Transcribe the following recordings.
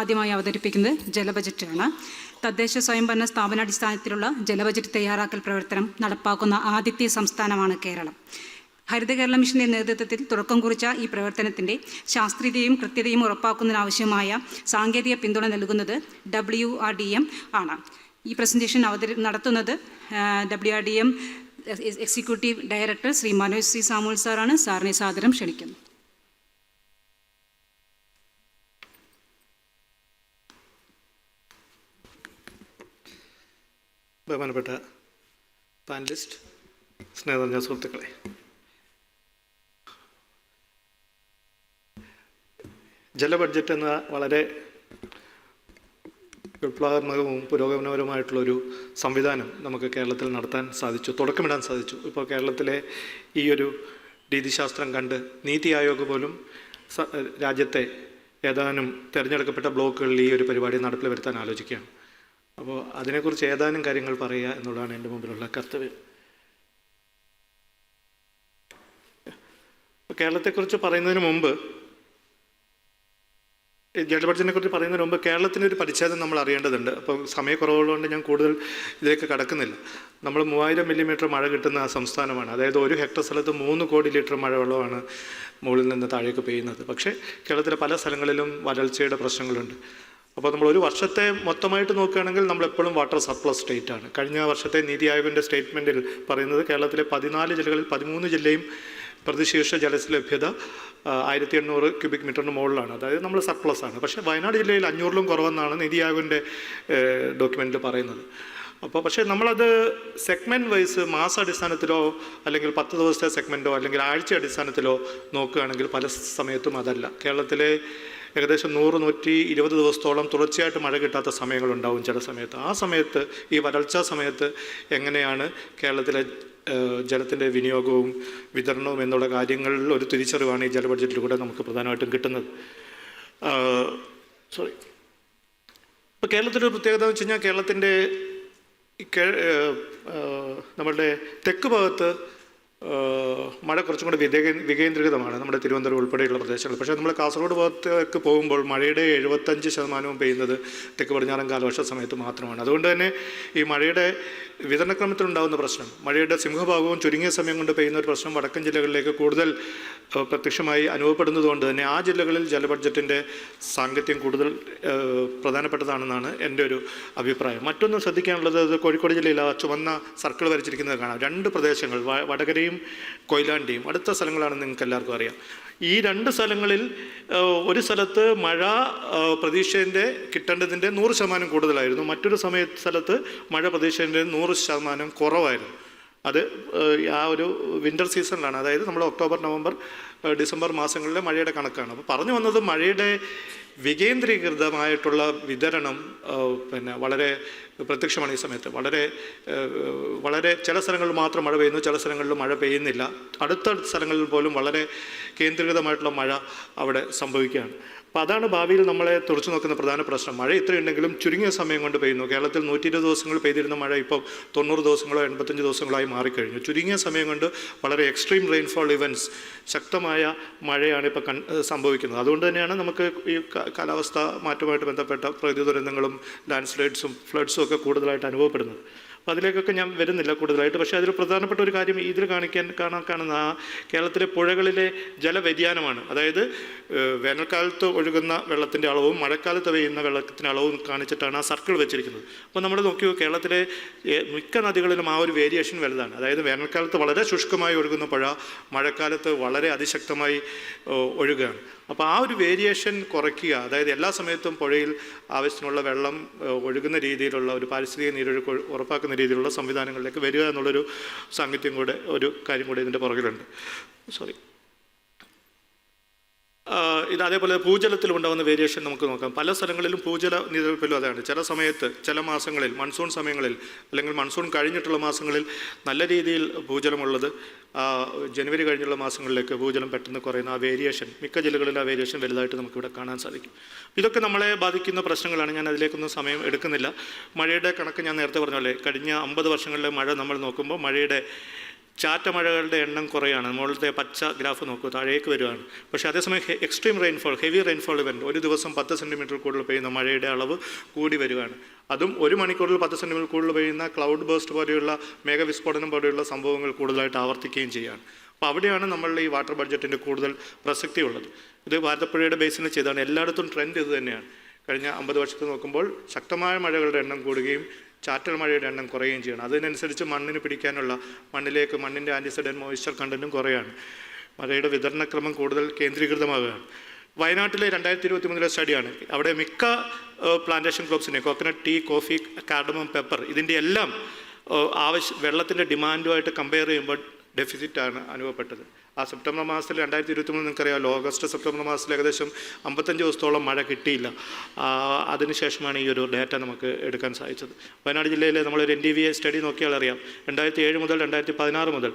ആദ്യമായി അവതരിപ്പിക്കുന്നത് ജലബജറ്റാണ് തദ്ദേശ സ്വയംഭരണ സ്ഥാപനാടിസ്ഥാനത്തിലുള്ള ജലബജറ്റ് തയ്യാറാക്കൽ പ്രവർത്തനം നടപ്പാക്കുന്ന ആദ്യത്തെ സംസ്ഥാനമാണ് കേരളം. ഹരിത കേരള മിഷന്റെ നേതൃത്വത്തിൽ തുടക്കം കുറിച്ച ഈ പ്രവർത്തനത്തിന്റെ ശാസ്ത്രീയതയും കൃത്യതയും ഉറപ്പാക്കുന്നതിനാവശ്യമായ സാങ്കേതിക പിന്തുണ നൽകുന്നത് ഡബ്ല്യു ആർ ഡി എം ആണ്. ഈ പ്രസന്റേഷൻ അവതരി നടത്തുന്നത് W R D M executive director Shri Manoj C Samuel സാറാണ്. സാറിനെ സാദരം ക്ഷണിക്കുന്നു. ബഹുമാനപ്പെട്ട പാനലിസ്റ്റ് സ്നേഹനിറഞ്ഞ സുഹൃത്തുക്കളെ. ജല ബഡ്ജറ്റ് എന്ന വളരെ വിപ്ലവാത്മകവും പുരോഗമനപരമായിട്ടുള്ളൊരു സംവിധാനം നമുക്ക് കേരളത്തിൽ നടത്താൻ സാധിച്ചു തുടക്കമിടാൻ സാധിച്ചു. ഇപ്പോൾ കേരളത്തിലെ ഈ ഒരു രീതിശാസ്ത്രം കണ്ട് നീതി ആയോഗ് പോലും രാജ്യത്തെ ഏതാനും തിരഞ്ഞെടുക്കപ്പെട്ട ബ്ലോക്കുകളിൽ ഈ ഒരു പരിപാടി നടപ്പിൽ വരുത്താൻ ആലോചിക്കുകയാണ്. അപ്പോൾ അതിനെക്കുറിച്ച് ഏതാനും കാര്യങ്ങൾ പറയുക എന്നുള്ളതാണ് എന്റെ മുമ്പിലുള്ള കർത്തവ്യം. കേരളത്തെക്കുറിച്ച് പറയുന്നതിന് മുമ്പ് ജഡ്ബഡ്ജിനെ കുറിച്ച് പറയുന്നതിന് മുമ്പ് കേരളത്തിന്റെ ഒരു പരിച്ഛേദം നമ്മൾ അറിയേണ്ടതുണ്ട്. അപ്പോൾ സമയക്കുറവുള്ളതുകൊണ്ട് ഞാൻ കൂടുതൽ ഇതിലേക്ക് കടക്കുന്നില്ല. നമ്മൾ മൂവായിരം മില്ലിമീറ്റർ മഴ കിട്ടുന്ന സംസ്ഥാനമാണ്. അതായത് ഒരു ഹെക്ടർ സ്ഥലത്ത് മൂന്ന് കോടി ലിറ്റർ മഴവെള്ളമാണ് മുകളിൽ നിന്ന് താഴേക്ക് പെയ്യുന്നത്. പക്ഷേ കേരളത്തിലെ പല സ്ഥലങ്ങളിലും വരൾച്ചയുടെ പ്രശ്നങ്ങളുണ്ട്. അപ്പോൾ നമ്മൾ ഒരു വർഷത്തെ മൊത്തമായിട്ട് നോക്കുകയാണെങ്കിൽ നമ്മൾ എപ്പോഴും വാട്ടർ സർപ്ലസ് സ്റ്റേറ്റ് ആണ്. കഴിഞ്ഞ വർഷത്തെ നീതി ആയോഗിന്റെ സ്റ്റേറ്റ്മെന്റിൽ പറയുന്നത് കേരളത്തിലെ പതിനാല് ജില്ലകളിൽ പതിമൂന്ന് ജില്ലയും പ്രതിശീർഷ ജലലഭ്യത ആയിരത്തി എണ്ണൂറ് ക്യൂബിക് മീറ്ററിന് മുകളിലാണ്. അതായത് നമ്മൾ സർപ്ലസ് ആണ്. പക്ഷേ വയനാട് ജില്ലയിൽ അഞ്ഞൂറിലും കുറവെന്നാണ് നീതി ആയോഗിന്റെ ഡോക്യുമെന്റിൽ പറയുന്നത്. അപ്പോൾ പക്ഷേ നമ്മളത് സെഗ്മെന്റ് വൈസ് മാസ അടിസ്ഥാനത്തിലോ അല്ലെങ്കിൽ പത്ത് ദിവസത്തെ സെഗ്മെന്റോ അല്ലെങ്കിൽ ആഴ്ച അടിസ്ഥാനത്തിലോ നോക്കുകയാണെങ്കിൽ പല സമയത്തും അതല്ല. കേരളത്തിലെ ഏകദേശം നൂറ് നൂറ്റി ഇരുപത് ദിവസത്തോളം തുടർച്ചയായിട്ട് മഴ കിട്ടാത്ത സമയങ്ങളുണ്ടാവും ചില സമയത്ത്. ആ സമയത്ത് ഈ വരൾച്ച സമയത്ത് എങ്ങനെയാണ് കേരളത്തിലെ ജലത്തിന്റെ വിനിയോഗവും വിതരണവും എന്നുള്ള കാര്യങ്ങളിൽ ഒരു തിരിച്ചറിവാണ് ഈ ജല ബഡ്ജറ്റിലൂടെ നമുക്ക് പ്രധാനമായിട്ടും കിട്ടുന്നത്. സോറി ഇപ്പോൾ കേരളത്തിന്റെ പ്രത്യേകത എന്ന് വെച്ച് കഴിഞ്ഞാൽ കേരളത്തിന്റെ നമ്മളുടെ തെക്ക് ഭാഗത്ത് മഴ കുറച്ചും കൂടി വികേ വികേന്ദ്രീകൃതമാണ് നമ്മുടെ തിരുവനന്തപുരം ഉൾപ്പെടെയുള്ള പ്രദേശങ്ങൾ. പക്ഷേ നമ്മൾ കാസർഗോഡ് ഭാഗത്തേക്ക് പോകുമ്പോൾ മഴയുടെ എഴുപത്തഞ്ച് ശതമാനവും പെയ്യുന്നത് തെക്ക് പടിഞ്ഞാറൻ കാലവർഷ സമയത്ത് മാത്രമാണ്. അതുകൊണ്ട് തന്നെ ഈ മഴയുടെ വിതരണക്രമത്തിലുണ്ടാകുന്ന പ്രശ്നം. മഴയുടെ സിംഹഭാഗവും ചുരുങ്ങിയ സമയം കൊണ്ട് പെയ്യുന്ന ഒരു പ്രശ്നം വടക്കൻ ജില്ലകളിലേക്ക് കൂടുതൽ പ്രത്യക്ഷമായി അനുഭവപ്പെടുന്നതുകൊണ്ട് തന്നെ ആ ജില്ലകളിൽ ജല ബഡ്ജറ്റിന്റെ സാങ്കത്യം കൂടുതൽ പ്രധാനപ്പെട്ടതാണെന്നാണ് എന്റെ ഒരു അഭിപ്രായം. മറ്റൊന്ന് ശ്രദ്ധിക്കാനുള്ളത് കോഴിക്കോട് ജില്ലയിൽ ആ ചുവന്ന സർക്കിൾ വരച്ചിരിക്കുന്നത് കാണാം. രണ്ട് പ്രദേശങ്ങൾ വടകരയും കൊയിലാണ്ടിയും. അടുത്ത സ്ഥലങ്ങളാണെന്ന് നിങ്ങൾക്ക് എല്ലാവർക്കും അറിയാം. ഈ രണ്ട് സ്ഥലങ്ങളിൽ ഒരു സ്ഥലത്ത് മഴ പ്രതീക്ഷേന്റെ കിട്ടേണ്ടതിന്റെ നൂറ് ശതമാനം കൂടുതലായിരുന്നു. മറ്റൊരു സമയ സ്ഥലത്ത് മഴ പ്രതീക്ഷേന്റെ നൂറ് ശതമാനം കുറവായിരുന്നു. അത് ആ ഒരു വിന്റർ സീസണിലാണ് അതായത് നമ്മൾ ഒക്ടോബർ നവംബർ ഡിസംബർ മാസങ്ങളിലെ മഴയുടെ കണക്കാണ്. അപ്പോൾ പറഞ്ഞു വന്നത് മഴയുടെ വികേന്ദ്രീകൃതമായിട്ടുള്ള വിതരണം പിന്നെ വളരെ പ്രത്യക്ഷമാണ് ഈ സമയത്ത്. വളരെ വളരെ ചില സ്ഥലങ്ങളിൽ മാത്രം മഴ പെയ്യുന്നു ചില സ്ഥലങ്ങളിൽ മഴ പെയ്യുന്നില്ല. അടുത്ത സ്ഥലങ്ങളിൽ പോലും വളരെ കേന്ദ്രീകൃതമായിട്ടുള്ള മഴ അവിടെ സംഭവിക്കുകയാണ്. അപ്പോൾ അതാണ് ഭാവിയിൽ നമ്മളെ തുറച്ചു നോക്കുന്ന പ്രധാന പ്രശ്നം. മഴ ഇത്രയുണ്ടെങ്കിലും ചുരുങ്ങിയ സമയം കൊണ്ട് പെയ്യുന്നു. കേരളത്തിൽ നൂറ്റി ഇരുപത് ദിവസങ്ങൾ പെയ്തിരുന്ന മഴ ഇപ്പോൾ തൊണ്ണൂറ് ദിവസങ്ങളോ എൺപത്തഞ്ച് ദിവസങ്ങളായി മാറിക്കഴിഞ്ഞു. ചുരുങ്ങിയ സമയം കൊണ്ട് വളരെ എക്സ്ട്രീം റെയിൻഫോൾ ഇവന്റ്സ് ശക്തമായ മഴയാണ് ഇപ്പോൾ കൺ സംഭവിക്കുന്നത്. അതുകൊണ്ട് തന്നെയാണ് നമുക്ക് ഈ കാലാവസ്ഥ മാറ്റവുമായിട്ട് ബന്ധപ്പെട്ട പ്രകൃതി ദുരന്തങ്ങളും ലാൻഡ് സ്ലൈഡ്സും ഫ്ലഡ്സും ഒക്കെ കൂടുതലായിട്ട് അനുഭവപ്പെടുന്നത്. അപ്പോൾ അതിലേക്കൊക്കെ ഞാൻ വരുന്നില്ല കൂടുതലായിട്ട്. പക്ഷേ അതിൽ പ്രധാനപ്പെട്ട ഒരു കാര്യം ഇതിൽ കാണിക്കാൻ കാണാൻ കാണുന്ന ആ കേരളത്തിലെ പുഴകളിലെ ജലവ്യതിയാനമാണ്. അതായത് വേനൽക്കാലത്ത് ഒഴുകുന്ന വെള്ളത്തിന്റെ അളവും മഴക്കാലത്ത് പെയ്യുന്ന വെള്ളത്തിന്റെ അളവും കാണിച്ചിട്ടാണ് ആ സർക്കിൾ വെച്ചിരിക്കുന്നത്. അപ്പോൾ നമ്മൾ നോക്കിയോ കേരളത്തിലെ മിക്ക നദികളിലും ആ ഒരു വേരിയേഷൻ വലുതാണ്. അതായത് വേനൽക്കാലത്ത് വളരെ ശുഷ്കമായി ഒഴുകുന്ന പുഴ മഴക്കാലത്ത് വളരെ അതിശക്തമായി ഒഴുകുകയാണ്. അപ്പോൾ ആ ഒരു വേരിയേഷൻ കുറയ്ക്കുക അതായത് എല്ലാ സമയത്തും പുഴയിൽ ആവശ്യത്തിനുള്ള വെള്ളം ഒഴുകുന്ന രീതിയിലുള്ള ഒരു പാരിസ്ഥിതിക നീരൊഴുക്ക് ഉറപ്പാക്കുന്ന രീതിയിലുള്ള സംവിധാനങ്ങളിലേക്ക് വരിക എന്നുള്ളൊരു സാങ്കത്യം കൂടെ ഒരു കാര്യം കൂടെ ഇതിന്റെ പുറകിലുണ്ട്. സോറി ഇത് അതേപോലെ ഭൂജലത്തിൽ ഉണ്ടാകുന്ന വേരിയേഷൻ നമുക്ക് നോക്കാം. പല സ്ഥലങ്ങളിലും ഭൂജല നിരപ്പിലും അതാണ്. ചില സമയത്ത് ചില മാസങ്ങളിൽ മൺസൂൺ സമയങ്ങളിൽ അല്ലെങ്കിൽ മൺസൂൺ കഴിഞ്ഞിട്ടുള്ള മാസങ്ങളിൽ നല്ല രീതിയിൽ ഭൂജലമുള്ളത് ജനുവരി കഴിഞ്ഞുള്ള മാസങ്ങളിലേക്ക് ഭൂജലം പെട്ടെന്ന് കുറയുന്ന ആ വേരിയേഷൻ മിക്ക ജില്ലകളിൽ ആ വേരിയേഷൻ വലുതായിട്ട് നമുക്കിവിടെ കാണാൻ സാധിക്കും. ഇതൊക്കെ നമ്മളെ ബാധിക്കുന്ന പ്രശ്നങ്ങളാണ്. ഞാൻ അതിലേക്കൊന്നും സമയം എടുക്കുന്നില്ല. മഴയുടെ കണക്ക് ഞാൻ നേരത്തെ പറഞ്ഞ പോലെ കഴിഞ്ഞ അമ്പത് വർഷങ്ങളിലെ മഴ നമ്മൾ നോക്കുമ്പോൾ മഴയുടെ ചാറ്റമഴകളുടെ എണ്ണം കുറയാണ്. മുകളിലത്തെ പച്ച ഗ്രാഫ് നോക്കൂ താഴേക്ക് വരുവാണ്. പക്ഷേ അതേസമയം extreme rainfall heavy rainfall event ഒരു ദിവസം പത്ത് സെന്റിമീറ്റർ കൂടുതൽ പെയ്യുന്ന മഴയുടെ അളവ് കൂടി വരുവാണ്. അതും ഒരു മണിക്കൂറിൽ പത്ത് സെന്റിമീറ്റർ കൂടുതൽ പെയ്യുന്ന ക്ലൗഡ് ബേസ്റ്റ് പോലെയുള്ള മേഘവിസ്ഫോടനം പോലെയുള്ള സംഭവങ്ങൾ കൂടുതലായിട്ട് ആവർത്തിക്കുകയും ചെയ്യുകയാണ്. അപ്പോൾ അവിടെയാണ് നമ്മളുടെ ഈ വാട്ടർ ബഡ്ജറ്റിന്റെ കൂടുതൽ പ്രസക്തി ഉള്ളത്. ഇത് ഭാരതപ്പുഴയുടെ ബേസിൽ ചെയ്താണ് എല്ലായിടത്തും ട്രെൻഡ് ഇത് തന്നെയാണ്. കഴിഞ്ഞ അമ്പത് വർഷത്തെ നോക്കുമ്പോൾ ശക്തമായ മഴകളുടെ എണ്ണം കൂടുകയും ചാറ്റൽ മഴയുടെ എണ്ണം കുറയുകയും ചെയ്യണം. അതിനനുസരിച്ച് മണ്ണിന് പിടിക്കാനുള്ള മണ്ണിലേക്ക് മണ്ണിന്റെ ആന്റിസൈഡൻ മോയിസ്ചർ കണ്ടന്റും കുറയാണ്. മഴയുടെ വിതരണക്രമം കൂടുതൽ കേന്ദ്രീകൃതമാകുകയാണ്. വയനാട്ടിലെ രണ്ടായിരത്തി ഇരുപത്തി മൂന്നിലെ സ്റ്റഡിയാണ്. അവിടെ മിക്ക plantation ക്രോപ്സിനെ coconut tea coffee cardamom pepper ഇതിന്റെ എല്ലാം ആവശ്യ വെള്ളത്തിന്റെ ഡിമാൻഡുമായിട്ട് കമ്പയർ ചെയ്യുമ്പോൾ ഡെഫിസിറ്റാണ് അനുഭവപ്പെട്ടത്. ആ സെപ്റ്റംബർ മാസത്തിൽ രണ്ടായിരത്തി ഇരുപത്തി മൂന്ന് നിങ്ങൾക്കറിയാമല്ലോ. ഓഗസ്റ്റ് സെപ്റ്റംബർ മാസത്തിൽ ഏകദേശം അമ്പത്തഞ്ച് ദിവസത്തോളം മഴ കിട്ടിയില്ല. അതിനുശേഷമാണ് ഈ ഒരു ഡാറ്റ നമുക്ക് എടുക്കാൻ സാധിച്ചത്. വയനാട് ജില്ലയിലെ നമ്മളൊരു N D V A study നോക്കിയാൽ അറിയാം. രണ്ടായിരത്തി ഏഴ് മുതൽ രണ്ടായിരത്തി പതിനാറ് മുതൽ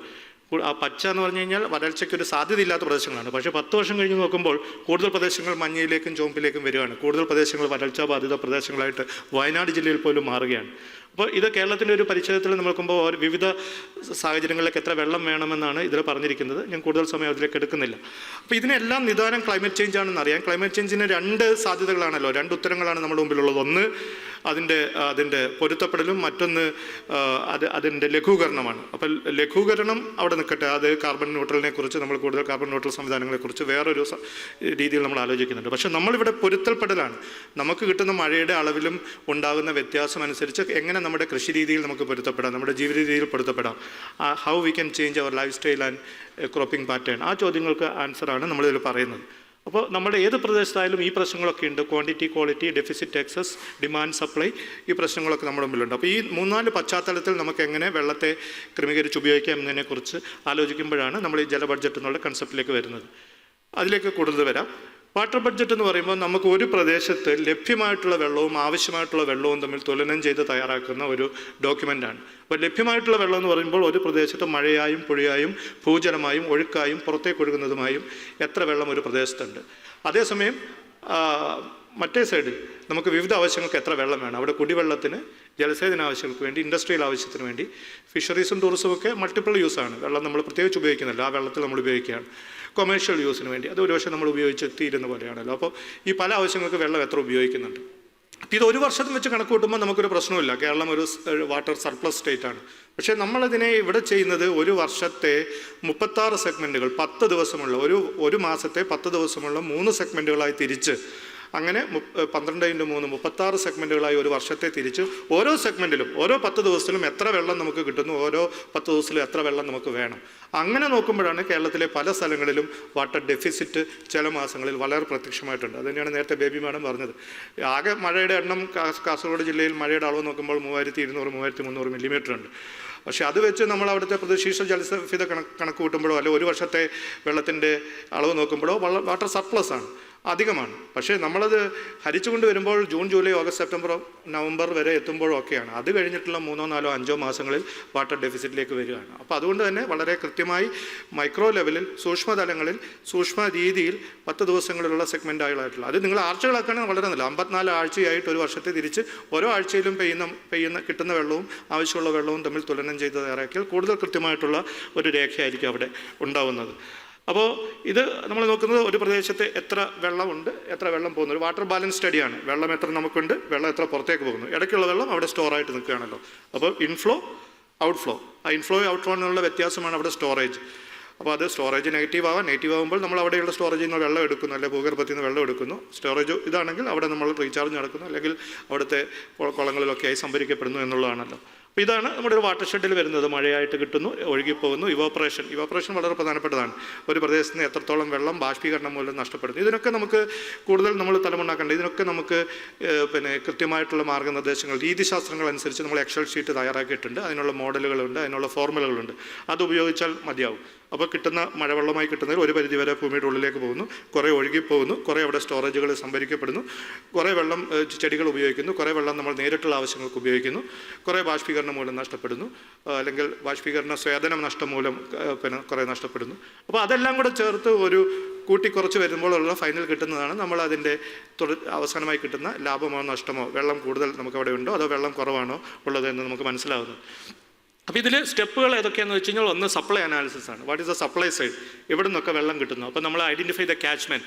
ആ പച്ച എന്ന് പറഞ്ഞു കഴിഞ്ഞാൽ വരൾച്ചയ്ക്ക് ഒരു സാധ്യതയില്ലാത്ത പ്രദേശങ്ങളാണ്. പക്ഷേ പത്ത് വർഷം കഴിഞ്ഞ് നോക്കുമ്പോൾ കൂടുതൽ പ്രദേശങ്ങൾ മഞ്ഞയിലേക്കും ചുവപ്പിലേക്കും വരികയാണ്. കൂടുതൽ പ്രദേശങ്ങൾ വരൾച്ചാ ബാധിത പ്രദേശങ്ങളായിട്ട് വയനാട് ജില്ലയിൽ പോലും മാറുകയാണ്. അപ്പോൾ ഇത് കേരളത്തിന്റെ ഒരു പരിച്ഛേദത്തിൽ നമ്മൾ നോക്കുമ്പോൾ വിവിധ സാഹചര്യങ്ങളിലേക്ക് എത്ര വെള്ളം വേണമെന്നാണ് ഇതിൽ പറഞ്ഞിരിക്കുന്നത്. ഞാൻ കൂടുതൽ സമയം അതിലേക്ക് എടുക്കുന്നില്ല. അപ്പോൾ ഇതിനെല്ലാം നിദാനം ക്ലൈമറ്റ് ചേഞ്ച് ആണെന്ന് അറിയാം. ക്ലൈമറ്റ് ചേഞ്ചിന് രണ്ട് സാധ്യതകളാണല്ലോ. രണ്ട് ഉത്തരങ്ങളാണ് നമ്മുടെ മുമ്പിലുള്ളത്. ഒന്ന് അതിന്റെ അതിന്റെ പൊരുത്തപ്പെടലും മറ്റൊന്ന് അത് അതിന്റെ ലഘൂകരണമാണ്. അപ്പോൾ ലഘൂകരണം അവിടെ നിൽക്കട്ടെ. അത് കാർബൺ ന്യൂട്രലിനെ കുറിച്ച് നമ്മൾ കൂടുതൽ കാർബൺ ന്യൂട്രൽ സംവിധാനങ്ങളെക്കുറിച്ച് വേറൊരു രീതിയിൽ നമ്മൾ ആലോചിക്കുന്നുണ്ട്. പക്ഷേ നമ്മളിവിടെ പൊരുത്തപ്പെടലാണ് നമുക്ക് കിട്ടുന്ന മഴയുടെ അളവിലും ഉണ്ടാകുന്ന വ്യത്യാസം അനുസരിച്ച് എങ്ങനെ നമ്മുടെ കൃഷി രീതിയിൽ നമുക്ക് പൊരുത്തപ്പെടാം നമ്മുടെ ജീവിത രീതിയിൽ പൊരുത്തപ്പെടാം how we can change our life style and cropping pattern ആ ചോദ്യങ്ങൾക്ക് ആൻസറാണ് നമ്മളിതിൽ പറയുന്നത്. അപ്പോൾ നമ്മുടെ ഏത് പ്രദേശത്തായാലും ഈ പ്രശ്നങ്ങളൊക്കെ ഉണ്ട്. Quantity quality deficit excess demand supply ഈ പ്രശ്നങ്ങളൊക്കെ നമ്മുടെ മുമ്പിലുണ്ട്. അപ്പോൾ ഈ മൂന്നാൽ പശ്ചാത്തലത്തിൽ നമുക്ക് എങ്ങനെ വെള്ളത്തെ ക്രമീകരിച്ച് ഉപയോഗിക്കാം എന്നതിനെക്കുറിച്ച് ആലോചിക്കുമ്പോഴാണ് നമ്മൾ ഈ ജല ബഡ്ജറ്റ് എന്നുള്ള കൺസെപ്റ്റിലേക്ക് വരുന്നത്. അതിലേക്ക് കൂടുതൽ വരാം. വാട്ടർ ബഡ്ജറ്റ് എന്ന് പറയുമ്പോൾ നമുക്ക് ഒരു പ്രദേശത്ത് ലഭ്യമായിട്ടുള്ള വെള്ളവും ആവശ്യമായിട്ടുള്ള വെള്ളവും തമ്മിൽ തുലനം ചെയ്ത് തയ്യാറാക്കുന്ന ഒരു ഡോക്യുമെന്റാണ് അപ്പോൾ ലഭ്യമായിട്ടുള്ള വെള്ളം എന്ന് പറയുമ്പോൾ ഒരു പ്രദേശത്ത് മഴയായും പുഴയായും ഭൂജലമായും ഒഴുക്കായും പുറത്തേക്ക് ഒഴുകുന്നതുമായും എത്ര വെള്ളം ഒരു പ്രദേശത്തുണ്ട്. അതേസമയം മറ്റേ സൈഡിൽ നമുക്ക് വിവിധ ആവശ്യങ്ങൾക്ക് എത്ര വെള്ളം വേണം. അവിടെ കുടിവെള്ളത്തിന് ജലസേചന ആവശ്യങ്ങൾക്ക് വേണ്ടി ഇൻഡസ്ട്രിയൽ ആവശ്യത്തിന് വേണ്ടി ഫിഷറീസും ടൂറിസവും ഒക്കെ മൾട്ടിപ്പിൾ യൂസാണ് വെള്ളം നമ്മൾ പ്രത്യേകിച്ച് ഉപയോഗിക്കുന്നില്ല. ആ വെള്ളത്തിൽ നമ്മൾ ഉപയോഗിക്കുകയാണ്. കൊമേഴ്ഷ്യൽ യൂസിന് വേണ്ടി. അത് ഒരുപക്ഷെ നമ്മൾ ഉപയോഗിച്ച് തീരുന്ന പോലെയാണല്ലോ. അപ്പോൾ ഈ പല ആവശ്യങ്ങൾക്ക് വെള്ളം എത്ര ഉപയോഗിക്കുന്നുണ്ട്? അപ്പോൾ ഇത് ഒരു വർഷത്തിൽ വെച്ച് കണക്ക് കൂട്ടുമ്പോൾ നമുക്കൊരു പ്രശ്നമില്ല കേരളം ഒരു വാട്ടർ സർപ്ലസ് സ്റ്റേറ്റ് ആണ്. പക്ഷേ നമ്മളതിനെ ഇവിടെ ചെയ്യുന്നത് ഒരു വർഷത്തെ മുപ്പത്താറ് സെഗ്മെന്റുകൾ പത്ത് ദിവസമുള്ള ഒരു ഒരു മാസത്തെ പത്ത് ദിവസമുള്ള മൂന്ന് സെഗ്മെന്റുകളായി തിരിച്ച് അങ്ങനെ പന്ത്രണ്ട് ഇന്റു മൂന്ന് മുപ്പത്താറ് സെഗ്മെന്റുകളായി ഒരു വർഷത്തെ തിരിച്ച്. ഓരോ സെഗ്മെന്റിലും ഓരോ പത്ത് ദിവസത്തിലും എത്ര വെള്ളം നമുക്ക് കിട്ടുന്നു ഓരോ പത്ത് ദിവസത്തിലും എത്ര വെള്ളം നമുക്ക് വേണം. അങ്ങനെ നോക്കുമ്പോഴാണ് കേരളത്തിലെ പല സ്ഥലങ്ങളിലും വാട്ടർ ഡെഫിസിറ്റ് ചില മാസങ്ങളിൽ വളരെ പ്രത്യക്ഷമായിട്ടുണ്ട്. അതുതന്നെയാണ് നേരത്തെ ബേബി മാഡം പറഞ്ഞത്. ആകെ മഴയുടെ എണ്ണം കാസർഗോഡ് ജില്ലയിൽ മഴയുടെ അളവ് നോക്കുമ്പോൾ മൂവായിരത്തി ഇരുന്നൂറ് മൂവായിരത്തി മുന്നൂറ് മില്ലിമീറ്റർ ഉണ്ട്. പക്ഷേ അത് വെച്ച് നമ്മൾ അവിടുത്തെ പ്രതിശീർഷ ജലസഭ്യത കണക്ക് കണക്ക് കൂട്ടുമ്പോഴോ അല്ലെങ്കിൽ ഒരു വർഷത്തെ വെള്ളത്തിന്റെ അളവ് നോക്കുമ്പോഴോ വാട്ടർ സർപ്ലസ് ആണ്. അധികമാണ്. പക്ഷേ നമ്മളത് ഹരിച്ചുകൊണ്ട് വരുമ്പോൾ June July August September November വരെ എത്തുമ്പോഴൊക്കെയാണ് അത് കഴിഞ്ഞിട്ടുള്ള മൂന്നോ നാലോ അഞ്ചോ മാസങ്ങളിൽ വാട്ടർ ഡെഫിസിറ്റിലേക്ക് വരികയാണ്. അപ്പോൾ അതുകൊണ്ട് തന്നെ വളരെ കൃത്യമായി മൈക്രോ ലെവലിൽ സൂക്ഷ്മതലങ്ങളിൽ സൂക്ഷ്മ രീതിയിൽ പത്ത് ദിവസങ്ങളിലുള്ള സെഗ്മെന്റായിട്ടുള്ള അത് നിങ്ങൾ ആഴ്ചകളാക്കുകയാണെങ്കിൽ വളരെ നല്ല അമ്പത്തിനാല് ആഴ്ചയായിട്ട് ഒരു വർഷത്തെ തിരിച്ച് ഓരോ ആഴ്ചയിലും പെയ്യുന്ന പെയ്യുന്ന കിട്ടുന്ന വെള്ളവും ആവശ്യമുള്ള വെള്ളവും തമ്മിൽ തുലനം ചെയ്ത് തയ്യാറാക്കിയാൽ കൂടുതൽ കൃത്യമായിട്ടുള്ള ഒരു രേഖയായിരിക്കും അവിടെ ഉണ്ടാവുന്നത്. അപ്പോൾ ഇത് നമ്മൾ നോക്കുന്നത് ഒരു പ്രദേശത്ത് എത്ര വെള്ളമുണ്ട് എത്ര വെള്ളം പോകുന്നു. ഒരു വാട്ടർ ബാലൻസ് സ്റ്റഡിയാണ് വെള്ളം എത്ര നമുക്കുണ്ട് വെള്ളം എത്ര പുറത്തേക്ക് പോകുന്നു. ഇടയ്ക്കുള്ള വെള്ളം അവിടെ സ്റ്റോറായിട്ട് നിൽക്കുകയാണല്ലോ. അപ്പോൾ ഇൻഫ്ലോ ഔട്ട്ഫ്ലോ ആ ഇൻഫ്ലോ ഔട്ട്ഫ്ലോ എന്നുള്ള വ്യത്യാസമാണ് അവിടെ സ്റ്റോറേജ് അപ്പോൾ അത് സ്റ്റോറേജ് നെഗറ്റീവ് ആവാം. നെഗറ്റീവ് ആകുമ്പോൾ നമ്മൾ അവിടെയുള്ള സ്റ്റോറേജിൽ നിന്ന് വെള്ളം എടുക്കുന്നു. അല്ലെങ്കിൽ ഭൂഗർഭത്തിൽ നിന്ന് വെള്ളം എടുക്കുന്നു. സ്റ്റോറേജ് ഇതാണെങ്കിൽ അവിടെ നമ്മൾ റീചാർജ് നടക്കുന്നു. അല്ലെങ്കിൽ അവിടുത്തെ കുളങ്ങളിലൊക്കെയായി സംഭരിക്കപ്പെടുന്നു എന്നുള്ളതാണല്ലോ. അപ്പോൾ ഇതാണ് നമ്മുടെ ഒരു വാട്ടർ ഷെഡിൽ വരുന്നത്. മഴയായിട്ട് കിട്ടുന്നു ഒഴുകിപ്പോകുന്നു ഇവോപ്പറേഷൻ ഇവോപ്പറേഷൻ വളരെ പ്രധാനപ്പെട്ടതാണ്. ഒരു പ്രദേശത്ത് നിന്ന് എത്രത്തോളം വെള്ളം ബാഷ്പീകരണം മൂലം നഷ്ടപ്പെടുന്നു. ഇതിനൊക്കെ നമുക്ക് കൂടുതൽ നമ്മൾ തലമുണ്ടാക്കേണ്ടത് ഇതിനൊക്കെ നമുക്ക് പിന്നെ കൃത്യമായിട്ടുള്ള മാർഗനിർദ്ദേശങ്ങൾ രീതിശാസ്ത്രങ്ങൾ അനുസരിച്ച് നമ്മൾ എക്സൽ ഷീറ്റ് തയ്യാറാക്കിയിട്ടുണ്ട്. അതിനുള്ള മോഡലുകളുണ്ട് അതിനുള്ള ഫോർമുലകളുണ്ട് അത് ഉപയോഗിച്ചാൽ മതിയാവും. അപ്പോൾ കിട്ടുന്ന മഴവെള്ളമായി കിട്ടുന്നതിൽ ഒരു പരിധി വരെ ഭൂമിയുടെ ഉള്ളിലേക്ക് പോകുന്നു. കുറേ ഒഴുകിപ്പോകുന്നു കുറേ അവിടെ സ്റ്റോറേജുകൾ സംഭരിക്കപ്പെടുന്നു. കുറേ വെള്ളം ചെടികൾ ഉപയോഗിക്കുന്നു. കുറേ വെള്ളം നമ്മൾ നേരിട്ടുള്ള ആവശ്യങ്ങൾക്ക് ഉപയോഗിക്കുന്നു. കുറേ ബാഷ്പീകരണം മൂലം നഷ്ടപ്പെടുന്നു. അല്ലെങ്കിൽ ബാഷ്പീകരണ സ്വേദനം നഷ്ടം മൂലം പിന്നെ കുറേ നഷ്ടപ്പെടുന്നു. അപ്പോൾ അതെല്ലാം കൂടെ ചേർത്ത് ഒരു കൂട്ടി കുറച്ച് വരുമ്പോഴുള്ള ഫൈനൽ കിട്ടുന്നതാണ്. നമ്മൾ അതിന്റെ അവസാനമായി കിട്ടുന്ന ലാഭമോ നഷ്ടമോ വെള്ളം കൂടുതൽ നമുക്ക് അവിടെ ഉണ്ടോ? അതോ വെള്ളം കുറവാണോ ഉള്ളത് എന്ന് നമുക്ക് മനസ്സിലാവുന്നത്. അപ്പോൾ ഇതിൽ സ്റ്റെപ്പുകൾ ഏതൊക്കെയാണെന്ന് വെച്ച് കഴിഞ്ഞാൽ ഒന്ന് സപ്ലൈ അനാലിസിസ് ആണ്. What is the supply side എവിടെ നിന്നൊക്കെ വെള്ളം കിട്ടുന്നു? അപ്പോൾ നമ്മൾ ഐഡന്റിഫൈ ദ ക്യാച്ച്മെന്റ്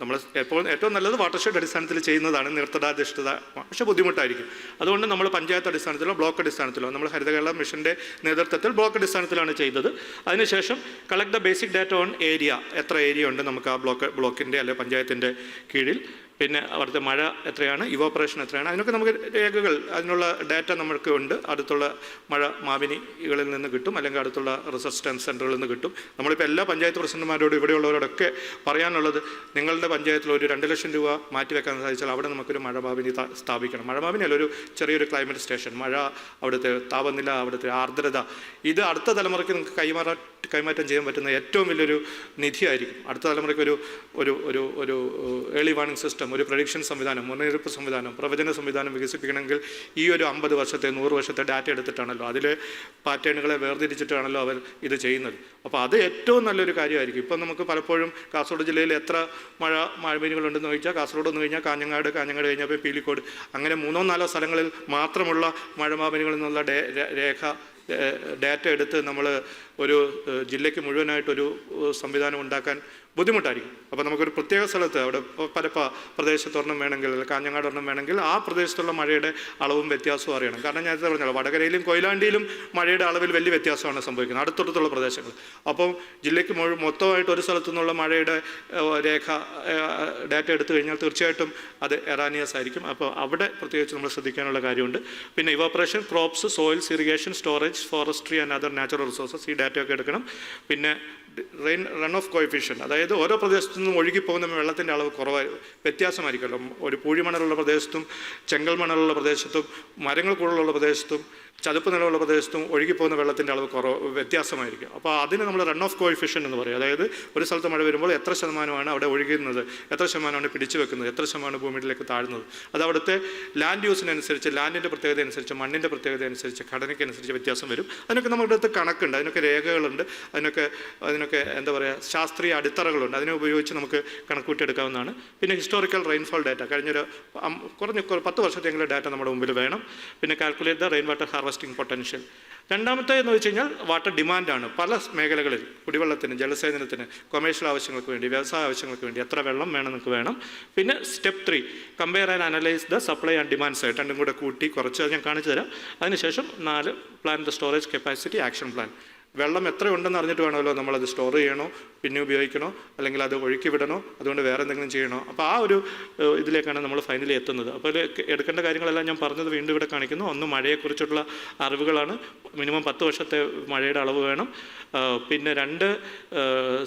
നമ്മൾ എപ്പോൾ ഏറ്റവും നല്ലത് വാട്ടർഷെഡ് അടിസ്ഥാനത്തിൽ ചെയ്യുന്നതാണ് നിർത്തടാധിഷ്ഠിത പക്ഷെ ബുദ്ധിമുട്ടായിരിക്കും. അതുകൊണ്ട് നമ്മൾ പഞ്ചായത്ത് അടിസ്ഥാനത്തിലോ ബ്ലോക്ക് അടിസ്ഥാനത്തിലോ നമ്മൾ ഹരിതകേരള മിഷന്റെ നേതൃത്വത്തിൽ ബ്ലോക്ക് അടിസ്ഥാനത്തിലാണ് ചെയ്തത്. അതിനുശേഷം collect the basic data on area എത്ര ഏരിയ ഉണ്ട് നമുക്ക് ആ ബ്ലോക്ക് ബ്ലോക്കിന്റെ അല്ലെങ്കിൽ പഞ്ചായത്തിന്റെ കീഴിൽ. പിന്നെ അവിടുത്തെ മഴ എത്രയാണ് ഇവോപ്പറേഷൻ എത്രയാണ് അതിനൊക്കെ നമുക്ക് രേഖകൾ അതിനുള്ള ഡാറ്റ നമുക്ക് ഉണ്ട്. അടുത്തുള്ള മഴ മാവിനികളിൽ നിന്ന് കിട്ടും അല്ലെങ്കിൽ അടുത്തുള്ള റിസർച്ച് സെന്ററുകളിൽ നിന്ന് കിട്ടും. നമ്മളിപ്പോൾ എല്ലാ പഞ്ചായത്ത് പ്രസിഡന്റുമാരോടും ഇവിടെയുള്ളവരോടൊക്കെ പറയാനുള്ളത് നിങ്ങളുടെ പഞ്ചായത്തിൽ ഒരു രണ്ട് ലക്ഷം രൂപ മാറ്റിവെക്കാൻ സാധിച്ചാൽ അവിടെ നമുക്കൊരു മഴ മാവിനി സ്ഥാപിക്കണം. മഴ മാവിനി അല്ല ഒരു ചെറിയൊരു ക്ലൈമറ്റ് സ്റ്റേഷൻ മഴ അവിടുത്തെ താപനില അവിടുത്തെ ആർദ്രത. ഇത് അടുത്ത തലമുറയ്ക്ക് നിങ്ങൾക്ക് കൈമാറാ കൈമാറ്റം ചെയ്യാൻ പറ്റുന്ന ഏറ്റവും വലിയൊരു നിധിയായിരിക്കും. അടുത്ത തലമുറയ്ക്ക് ഒരു ഒരു ഒരു ഒരു ഏർലി വാർണിംഗ് സിസ്റ്റം ഒരു പ്രഡിക്ഷൻ സംവിധാനം മുന്നറിയിപ്പ് സംവിധാനം പ്രവചന സംവിധാനം വികസിപ്പിക്കണമെങ്കിൽ ഈ ഒരു അമ്പത് വർഷത്തെ നൂറ് വർഷത്തെ ഡാറ്റ എടുത്തിട്ടാണല്ലോ അതിലെ പാറ്റേണുകളെ വേർതിരിച്ചിട്ടാണല്ലോ അവർ ഇത് ചെയ്യുന്നത്. അപ്പോൾ അത് ഏറ്റവും നല്ലൊരു കാര്യമായിരിക്കും. ഇപ്പം നമുക്ക് പലപ്പോഴും കാസർഗോഡ് ജില്ലയിൽ എത്ര മഴ മഴമീനുകളുണ്ടെന്ന് ചോദിച്ചാൽ കാസർഗോഡ് എന്ന് കഴിഞ്ഞാൽ കാഞ്ഞങ്ങാട് കാഞ്ഞങ്ങാട് കഴിഞ്ഞപ്പോൾ പീലിക്കോട്. അങ്ങനെ മൂന്നോ നാലോ സ്ഥലങ്ങളിൽ മാത്രമുള്ള മഴമാപിനികളിൽ നിന്നുള്ള രേഖ ഡാറ്റ എടുത്ത് നമ്മൾ ഒരു ജില്ലയ്ക്ക് മുഴുവനായിട്ടൊരു സംവിധാനം ഉണ്ടാക്കാൻ ബുദ്ധിമുട്ടായിരിക്കും. അപ്പോൾ നമുക്കൊരു പ്രത്യേക സ്ഥലത്ത് അവിടെ പല പ്രദേശത്തൊരെണ്ണം വേണമെങ്കിൽ അല്ലെങ്കിൽ കാഞ്ഞങ്ങാട് ഒരെണ്ണം വേണമെങ്കിൽ ആ പ്രദേശത്തുള്ള മഴയുടെ അളവും വ്യത്യാസവും അറിയണം. കാരണം ഞാൻ പറഞ്ഞല്ലോ വടകരയിലും കൊയിലാണ്ടിയിലും മഴയുടെ അളവിൽ വലിയ വ്യത്യാസമാണ് സംഭവിക്കുന്നത് അടുത്തടുത്തുള്ള പ്രദേശങ്ങൾ. അപ്പം ജില്ലയ്ക്ക് മുഴു മൊത്തമായിട്ട് ഒരു സ്ഥലത്തു നിന്നുള്ള മഴയുടെ രേഖ ഡാറ്റ എടുത്തു കഴിഞ്ഞാൽ തീർച്ചയായിട്ടും അത് എറാനിയസ് ആയിരിക്കും. അപ്പോൾ അവിടെ പ്രത്യേകിച്ച് നമ്മൾ ശ്രദ്ധിക്കാനുള്ള കാര്യമുണ്ട്. പിന്നെ evaporation crops soils irrigation storage forestry and other natural resources ഈ ഡാറ്റയൊക്കെ എടുക്കണം. പിന്നെ റെയിൻ റൺ ഓഫ് കോയിഫിഷ്യൻ അതായത് ഓരോ പ്രദേശത്തു നിന്നും ഒഴുകി പോകുന്ന വെള്ളത്തിന്റെ അളവ് കുറവായി വ്യത്യാസമായിരിക്കുമല്ലോ. ഒരു പൂഴിമണലുള്ള പ്രദേശത്തും ചെങ്കൽ മണലുള്ള പ്രദേശത്തും മരങ്ങൾ കൂടുതലുള്ള പ്രദേശത്തും ചതുപ്പ് നിലമുള്ള പ്രദേശത്തും ഒഴുകിപ്പോകുന്ന വെള്ളത്തിന്റെ അളവ് കുറവ് വ്യത്യാസമായിരിക്കും. അപ്പോൾ അതിന് നമ്മൾ റൺ ഓഫ് കോയിഫിഷ്യൻ എന്ന് പറയും. അതായത് ഒരു സ്ഥലത്ത് മഴ വരുമ്പോൾ എത്ര ശതമാനമാണ് അവിടെ ഒഴുകുന്നത് എത്ര ശതമാനമാണ് പിടിച്ചു വെക്കുന്നത് എത്ര ശതമാനം ഭൂമിയിലേക്ക് താഴുന്നത്. അത് അവിടുത്തെ ലാൻഡ് യൂസിനനുസരിച്ച് ലാൻഡിന്റെ പ്രത്യേകത അനുസരിച്ച് മണ്ണിന്റെ പ്രത്യേകത അനുസരിച്ച് ഘടനയ്ക്കനുസരിച്ച് വ്യത്യാസം വരും. അതിനൊക്കെ നമ്മുടെ അടുത്ത് കണക്കുണ്ട്. അതിനൊക്കെ രേഖകളുണ്ട്. അതിനൊക്കെ അതിനൊക്കെ എന്താ പറയുക ശാസ്ത്രീയ അടിത്തറകളുണ്ട്. അതിനെ ഉപയോഗിച്ച് നമുക്ക് കണക്കൂട്ടിയെടുക്കാവുന്നതാണ് പിന്നെ ഹിസ്റ്റോറിക്കൽ റെയിൻഫോൾ ഡാറ്റ കഴിഞ്ഞൊരു കുറഞ്ഞ കുറ- പത്ത് വർഷത്തെങ്കിലും ഡാറ്റ നമ്മുടെ മുമ്പിൽ വേണം. പിന്നെ calculate the rain water harvesting potential രണ്ടാമത്തെ എന്ന് വെച്ച് കഴിഞ്ഞാൽ വാട്ടർ ഡിമാൻഡാണ് പല മേഖലകളിൽ കുടിവെള്ളത്തിന് ജലസേചനത്തിന് കൊമേഴ്ഷ്യൽ ആവശ്യങ്ങൾക്ക് വേണ്ടി വ്യവസായ ആവശ്യങ്ങൾക്ക് വേണ്ടി എത്ര വെള്ളം വേണം നിങ്ങൾക്ക് വേണം. പിന്നെ step three compare and analyse the supply and demand side രണ്ടും കൂടെ കൂട്ടി കുറച്ച് ഞാൻ കാണിച്ചു തരാം. അതിനുശേഷം നാല് plan the storage capacity action plan വെള്ളം എത്ര ഉണ്ടെന്ന് അറിഞ്ഞിട്ട് വേണമല്ലോ നമ്മളത് സ്റ്റോർ ചെയ്യണോ പിന്നെ ഉപയോഗിക്കണോ അല്ലെങ്കിൽ അത് ഒഴുക്കി വിടണോ അതുകൊണ്ട് വേറെ എന്തെങ്കിലും ചെയ്യണോ? അപ്പോൾ ആ ഒരു ഇതിലേക്കാണ് നമ്മൾ ഫൈനലി എത്തുന്നത്. അപ്പോൾ എടുക്കേണ്ട കാര്യങ്ങളെല്ലാം ഞാൻ പറഞ്ഞത് വീണ്ടും ഇവിടെ കാണിക്കുന്നു. ഒന്ന് മഴയെക്കുറിച്ചുള്ള അറിവുകളാണ്. മിനിമം പത്ത് വർഷത്തെ മഴയുടെ അളവ് വേണം. പിന്നെ രണ്ട്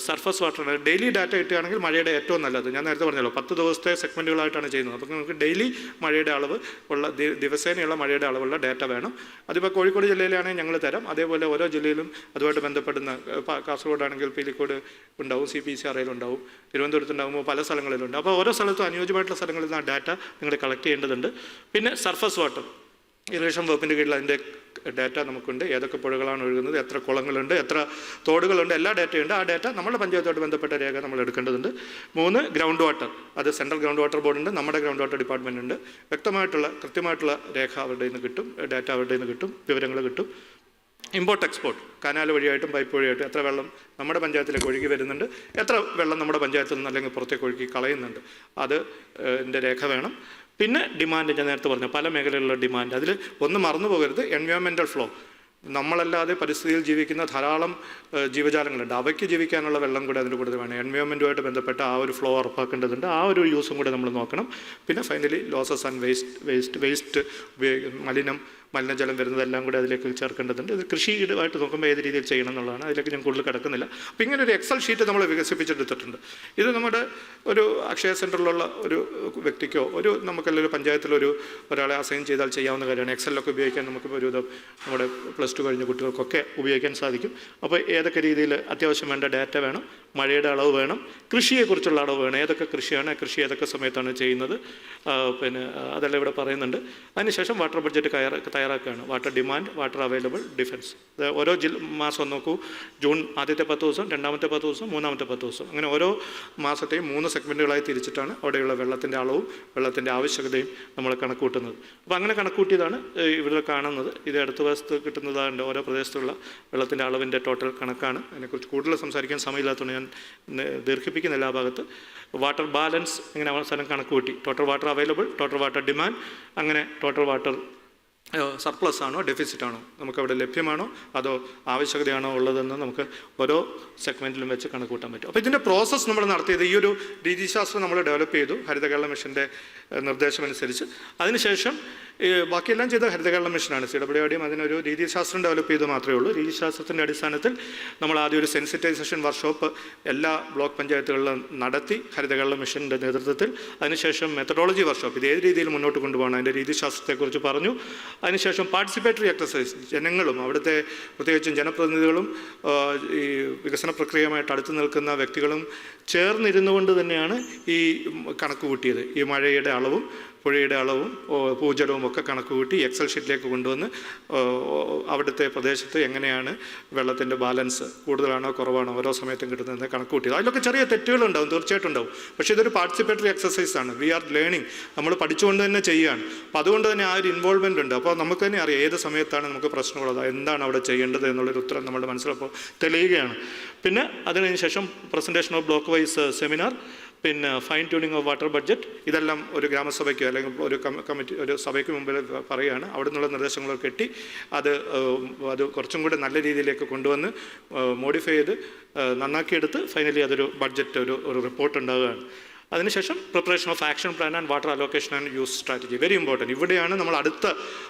സർഫസ് വാട്ടർ ഡെയിലി ഡാറ്റ കിട്ടുകയാണെങ്കിൽ മഴയുടെ ഏറ്റവും നല്ലത്. ഞാൻ നേരത്തെ പറഞ്ഞല്ലോ പത്ത് ദിവസത്തെ സെഗ്മെന്റുകളായിട്ടാണ് ചെയ്യുന്നത്. അപ്പോൾ നമുക്ക് ഡെയിലി മഴയുടെ അളവ് ഉള്ള ദിവസേനയുള്ള മഴയുടെ അളവുള്ള ഡാറ്റ വേണം. അതിപ്പോൾ കോഴിക്കോട് ജില്ലയിലാണെങ്കിൽ ഞങ്ങൾ തരാം. അതേപോലെ ഓരോ ജില്ലയിലും അതുമായിട്ട് ബന്ധപ്പെടുന്ന കാസർഗോഡാണെങ്കിൽ പീലിക്കോട് ഉണ്ടാവും സി പി സി ആറിലുണ്ടാവും തിരുവനന്തപുരത്ത് ഉണ്ടാകുമ്പോൾ പല സ്ഥലങ്ങളിലുണ്ട്. അപ്പോൾ ഓരോ സ്ഥലത്തും അനുയോജ്യമായിട്ടുള്ള സ്ഥലങ്ങളിൽ നിന്ന് ആ ഡാറ്റ നിങ്ങൾ കളക്ട് ചെയ്യേണ്ടതുണ്ട്. പിന്നെ സർഫസ് വാട്ടർ ഇറിഗേഷൻ വകുപ്പിന്റെ കീഴിൽ അതിന്റെ ഡാറ്റ നമുക്കുണ്ട്. ഏതൊക്കെ പുഴകളാണ് ഒഴുകുന്നത് എത്ര കുളങ്ങളുണ്ട് എത്ര തോടുകളുണ്ട് എല്ലാ ഡാറ്റയുണ്ട്. ആ ഡാറ്റ നമ്മുടെ പഞ്ചായത്തോട് ബന്ധപ്പെട്ട രേഖ നമ്മൾ എടുക്കേണ്ടതുണ്ട്. മൂന്ന് ഗ്രൗണ്ട് വാട്ടർ അത് സെൻട്രൽ ഗ്രൗണ്ട് വാട്ടർ ബോർഡുണ്ട് നമ്മുടെ ഗ്രൗണ്ട് വാട്ടർ ഡിപ്പാർട്ട്മെന്റ് ഉണ്ട് വ്യക്തമായിട്ടുള്ള കൃത്യമായിട്ടുള്ള രേഖ അവരുടെ നിന്ന് കിട്ടും ഡാറ്റ അവരുടെ നിന്ന് കിട്ടും വിവരങ്ങൾ കിട്ടും. ഇമ്പോർട്ട് എക്സ്പോർട്ട് കനാൽ വഴിയായിട്ടും പൈപ്പ് വഴിയായിട്ടും എത്ര വെള്ളം നമ്മുടെ പഞ്ചായത്തിലേക്ക് ഒഴുകി വരുന്നുണ്ട് എത്ര വെള്ളം നമ്മുടെ പഞ്ചായത്തിൽ നിന്ന് അല്ലെങ്കിൽ പുറത്തേക്ക് ഒഴുകി കളയുന്നുണ്ട്. അത് എന്റെ രേഖ വേണം. പിന്നെ ഡിമാൻഡ് ഞാൻ നേരത്തെ പറഞ്ഞു പല മേഖലകളിലുള്ള ഡിമാൻഡ് അതിൽ ഒന്ന് മറന്നു പോകരുത് എൻവയോൺമെന്റൽ ഫ്ലോ നമ്മളല്ലാതെ പരിസ്ഥിതിയിൽ ജീവിക്കുന്ന ധാരാളം ജീവജാലങ്ങളുണ്ട്. അവയ്ക്ക് ജീവിക്കാനുള്ള വെള്ളം കൂടെ അതിന്റെ കൂടെ വേണം. എൻവയോൺമെന്റുമായിട്ട് ബന്ധപ്പെട്ട ആ ഒരു ഫ്ലോ ഉറപ്പാക്കേണ്ടതുണ്ട്. ആ ഒരു യൂസും കൂടെ നമ്മൾ നോക്കണം. പിന്നെ finally losses and waste waste waste ഉപയോഗി മലിനം മലിനജലം വരുന്നതെല്ലാം കൂടി അതിലേക്ക് ചേർക്കേണ്ടതുണ്ട്. ഇത് കൃഷിയുമായിട്ട് നോക്കുമ്പോൾ ഏത് രീതിയിൽ ചെയ്യണം എന്നുള്ളതാണ്. അതിലേക്ക് ഞാൻ കൂടുതൽ കിടക്കുന്നില്ല. അപ്പോൾ ഇങ്ങനെ ഒരു എക്സൽ ഷീറ്റ് നമ്മൾ വികസിപ്പിച്ചെടുത്തിട്ടുണ്ട്. ഇത് നമ്മുടെ ഒരു അക്ഷയ സെന്ററിലുള്ള ഒരു വ്യക്തിക്കോ ഒരു നമുക്കല്ല ഒരു പഞ്ചായത്തിലൊരു ഒരാളെ അസൈൻ ചെയ്താൽ ചെയ്യാവുന്ന കാര്യമാണ്. എക്സലിലൊക്കെ ഉപയോഗിക്കാൻ നമുക്ക് ഒരുവിധം നമ്മുടെ പ്ലസ് ടു കഴിഞ്ഞ കുട്ടികൾക്കൊക്കെ ഉപയോഗിക്കാൻ സാധിക്കും. അപ്പോൾ ഏതൊക്കെ രീതിയിൽ അത്യാവശ്യം വേണ്ട ഡാറ്റ വേണം മഴയുടെ അളവ് വേണം കൃഷിയെക്കുറിച്ചുള്ള അളവ് വേണം. ഏതൊക്കെ കൃഷിയാണ് കൃഷി ഏതൊക്കെ സമയത്താണ് ചെയ്യുന്നത്? പിന്നെ അതെല്ലാം ഇവിടെ പറയുന്നുണ്ട്. അതിനുശേഷം വാട്ടർ ബഡ്ജറ്റ് കയർ തയ്യാറാക്കുകയാണ്. Water demand water available defence ഓരോ ജില്ല മാസം നോക്കൂ. ജൂൺ ആദ്യത്തെ പത്ത് ദിവസം രണ്ടാമത്തെ പത്ത് ദിവസം മൂന്നാമത്തെ പത്ത് ദിവസം. അങ്ങനെ ഓരോ മാസത്തെയും മൂന്ന് സെഗ്മെന്റുകളായി തിരിച്ചിട്ടാണ് അവിടെയുള്ള വെള്ളത്തിന്റെ അളവും വെള്ളത്തിന്റെ ആവശ്യകതയും നമ്മൾ കണക്കൂട്ടുന്നത്. അപ്പോൾ അങ്ങനെ കണക്കൂട്ടിയതാണ് ഇവിടെ കാണുന്നത്. ഇത് അടുത്ത വശത്ത് കിട്ടുന്നതാണ്ട് ഓരോ പ്രദേശത്തുള്ള വെള്ളത്തിന്റെ അളവിന്റെ ടോട്ടൽ കണക്കാണ്. അതിനെക്കുറിച്ച് കൂടുതൽ സംസാരിക്കാൻ സമയമില്ലാത്തതുകൊണ്ട് ഞാൻ ദീർഘിപ്പിക്കുന്ന എല്ലാ ഭാഗത്ത്. വാട്ടർ ബാലൻസ് ഇങ്ങനെ അവസാനം കണക്ക് കൂട്ടി total water available total water demand അങ്ങനെ ടോട്ടൽ വാട്ടർ സർപ്ലസ് ആണോ ഡെഫിസിറ്റ് ആണോ നമുക്കവിടെ ലഭ്യമാണോ? അതോ ആവശ്യകതയാണോ ഉള്ളതെന്ന് നമുക്ക് ഓരോ സെഗ്മെന്റിലും വെച്ച് കണക്ക് കൂട്ടാൻ പറ്റും. അപ്പോൾ ഇതിന്റെ പ്രോസസ്സ് നമ്മൾ നടത്തിയത് ഈ ഒരു രീതിശാസ്ത്രം നമ്മൾ ഡെവലപ്പ് ചെയ്തു ഹരിത കേരള മിഷന്റെ നിർദ്ദേശമനുസരിച്ച്. അതിനുശേഷം ബാക്കിയെല്ലാം ചെയ്ത ഹരിതകേരള മിഷനാണ്. സി ഡബ്ല്യു ഡിയും അതിനൊരു രീതിശാസ്ത്രം ഡെവലപ്പ് ചെയ്ത് മാത്രമേ ഉള്ളൂ. രീതിശാസ്ത്രത്തിന്റെ അടിസ്ഥാനത്തിൽ നമ്മൾ ആദ്യം ഒരു സെൻസിറ്റൈസേഷൻ വർക്ക്ഷോപ്പ് എല്ലാ ബ്ലോക്ക് പഞ്ചായത്തുകളിലും നടത്തി ഹരിതകേരള മിഷന്റെ നേതൃത്വത്തിൽ. അതിനുശേഷം മെത്തഡോളജി വർക്ക്ഷോപ്പ് ഇത് ഏത് രീതിയിൽ മുന്നോട്ട് കൊണ്ടുപോകണം അതിന്റെ രീതിശാസ്ത്രത്തെക്കുറിച്ച് പറഞ്ഞു. അതിനുശേഷം പാർട്ടിസിപ്പേറ്ററി എക്സസൈസ് ജനങ്ങളും അവിടുത്തെ പ്രത്യേകിച്ചും ജനപ്രതിനിധികളും ഈ വികസന പ്രക്രിയയുമായിട്ട് അടുത്ത് നിൽക്കുന്ന വ്യക്തികളും ചേർന്നിരുന്നു കൊണ്ട് തന്നെയാണ് ഈ കണക്ക് കൂട്ടിയത് ഈ മഴയുടെ അളവും പുഴയുടെ അളവും ഭൂജലവും ഒക്കെ കണക്ക് കൂട്ടി എക്സൽ ഷീറ്റിലേക്ക് കൊണ്ടുവന്ന് അവിടുത്തെ പ്രദേശത്ത് എങ്ങനെയാണ് വെള്ളത്തിന്റെ ബാലൻസ് കൂടുതലാണോ കുറവാണോ ഓരോ സമയത്തും കിട്ടുന്നതെന്ന് കണക്ക് കൂട്ടിയത്. അതിലൊക്കെ ചെറിയ തെറ്റുകളുണ്ടാവും തീർച്ചയായിട്ടും ഉണ്ടാവും. പക്ഷേ ഇതൊരു പാർട്ടിസിപ്പേറ്ററി എക്സസൈസ് ആണ്. വി ആർ ലേണിംഗ് നമ്മൾ പഠിച്ചുകൊണ്ട് തന്നെ ചെയ്യുകയാണ്. അപ്പോൾ അതുകൊണ്ട് തന്നെ ആ ഒരു ഇൻവോൾവ്മെന്റ് ഉണ്ട്. അപ്പോൾ നമുക്ക് തന്നെ അറിയാം ഏത് സമയത്താണ് നമുക്ക് പ്രശ്നമുള്ളത് എന്താണ് അവിടെ ചെയ്യേണ്ടത് എന്നുള്ളൊരു ഉത്തരം നമ്മുടെ മനസ്സിലപ്പോൾ തെളിയുകയാണ്. പിന്നെ അതിനുശേഷം presentation of block wise seminar പിന്നെ fine tuning of water budget ഇതെല്ലാം ഒരു ഗ്രാമസഭയ്ക്ക് അല്ലെങ്കിൽ ഒരു കമ്മിറ്റി ഒരു സഭയ്ക്ക് മുമ്പിൽ പറയുകയാണ്. അവിടെ നിന്നുള്ള നിർദ്ദേശങ്ങളൊക്കെ കെട്ടി അത് അത് കുറച്ചും കൂടെ നല്ല രീതിയിലേക്ക് കൊണ്ടുവന്ന് മോഡിഫൈ ചെയ്ത് നന്നാക്കിയെടുത്ത് ഫൈനലി അതൊരു ബഡ്ജറ്റ് ഒരു ഒരു റിപ്പോർട്ട് ഉണ്ടാവുകയാണ്. അതിനുശേഷം preparation of action plan and water allocation and use strategy very important ഇവിടെയാണ് നമ്മൾ അടുത്ത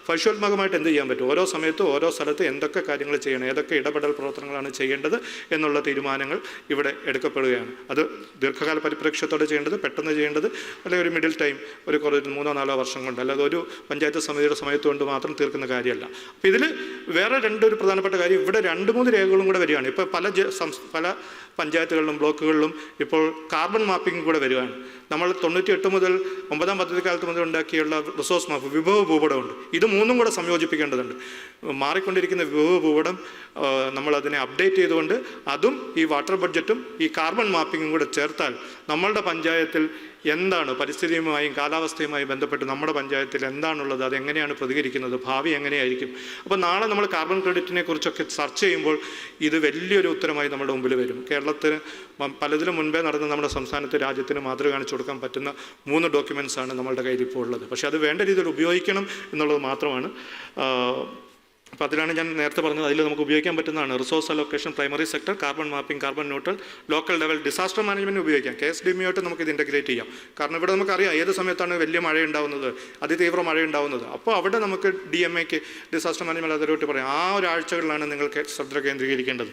ഭവിഷ്യോത്മകമായിട്ട് എന്ത് ചെയ്യാൻ പറ്റും? ഓരോ സമയത്തും ഓരോ സ്ഥലത്ത് എന്തൊക്കെ കാര്യങ്ങൾ ചെയ്യണം? ഏതൊക്കെ ഇടപെടൽ പ്രവർത്തനങ്ങളാണ് ചെയ്യേണ്ടത് എന്നുള്ള തീരുമാനങ്ങൾ ഇവിടെ എടുക്കപ്പെടുകയാണ്. അത് ദീർഘകാല പരിപ്രേക്ഷ്യത്തോടെ ചെയ്യേണ്ടത് പെട്ടെന്ന് ചെയ്യേണ്ടത് അല്ലെങ്കിൽ ഒരു മിഡിൽ ടൈം ഒരു കുറച്ച് മൂന്നോ നാലോ വർഷം കൊണ്ട് അല്ലാതെ ഒരു പഞ്ചായത്ത് സമിതിയുടെ സമയത്ത് കൊണ്ട് മാത്രം തീർക്കുന്ന കാര്യമല്ല. അപ്പോൾ ഇതിൽ വേറെ രണ്ടൊരു പ്രധാനപ്പെട്ട കാര്യം ഇവിടെ രണ്ട് മൂന്ന് രേഖകളും കൂടെ വരികയാണ്. ഇപ്പോൾ പല പല പഞ്ചായത്തുകളിലും ബ്ലോക്കുകളിലും ഇപ്പോൾ കാർബൺ മാപ്പിംഗ് കൂടെ വരികയാണ്. നമ്മൾ തൊണ്ണൂറ്റി എട്ട് മുതൽ ഒമ്പതാം പദ്ധതി കാലത്ത് മുതൽ ഉണ്ടാക്കിയുള്ള റിസോഴ്സ് മാപ്പ് വിഭവ ഭൂപടമുണ്ട്. ഇത് മൂന്നും കൂടെ സംയോജിപ്പിക്കേണ്ടതുണ്ട്. മാറിക്കൊണ്ടിരിക്കുന്ന വിഭവ ഭൂപടം നമ്മളതിനെ അപ്ഡേറ്റ് ചെയ്തുകൊണ്ട് അതും ഈ വാട്ടർ ബഡ്ജറ്റും ഈ കാർബൺ മാപ്പിങ്ങും കൂടെ ചേർത്താൽ നമ്മളുടെ പഞ്ചായത്തിൽ എന്താണ് പരിസ്ഥിതിയുമായും കാലാവസ്ഥയുമായും ബന്ധപ്പെട്ട് നമ്മുടെ പഞ്ചായത്തിൽ എന്താണുള്ളത്? അതെങ്ങനെയാണ് പ്രതികരിക്കുന്നത്? ഭാവി എങ്ങനെയായിരിക്കും? അപ്പോൾ നാളെ നമ്മൾ കാർബൺ ക്രെഡിറ്റിനെ കുറിച്ചൊക്കെ ചർച്ച ചെയ്യുമ്പോൾ ഇത് വലിയൊരു ഉത്തരമായി നമ്മുടെ മുമ്പിൽ വരും. കേരളത്തിന് പലതിലും മുൻപേ നടന്ന നമ്മുടെ സംസ്ഥാനത്തെ രാജ്യത്തിന് മാതൃക കാണിച്ചു കൊടുക്കാൻ പറ്റുന്ന മൂന്ന് ഡോക്യുമെൻസ് ആണ് നമ്മളുടെ കയ്യിൽ ഇപ്പോൾ ഉള്ളത്. പക്ഷേ അത് വേണ്ട രീതിയിൽ ഉപയോഗിക്കണം എന്നുള്ളത് മാത്രമാണ് അപ്പോൾ അതിലാണ് ഞാൻ നേരത്തെ പറഞ്ഞത്. അതിൽ നമുക്ക് ഉപയോഗിക്കാൻ പറ്റുന്നതാണ് resource allocation primary sector carbon mapping carbon neutral local level disaster management ഉപയോഗിക്കാം. കെ എസ് ഡി ആയിട്ട് നമുക്ക് ഇത് ഇന്റഗ്രേറ്റ് ചെയ്യാം. കാരണം ഇവിടെ നമുക്കറിയാം ഏത് സമയത്താണ് വലിയ മഴ ഉണ്ടാവുന്നത് അതിതീവ്ര മഴ ഉണ്ടാവുന്നത് അപ്പോൾ അവിടെ നമുക്ക് ഡി എം എക്ക് ഡിസാസ്റ്റർ മാനേജ്മെന്റ് അതോറിറ്റി പറയാം. ആ ഒരാഴ്ചകളിലാണ് നിങ്ങൾക്ക് ശ്രദ്ധ കേന്ദ്രീകരിക്കേണ്ടത്.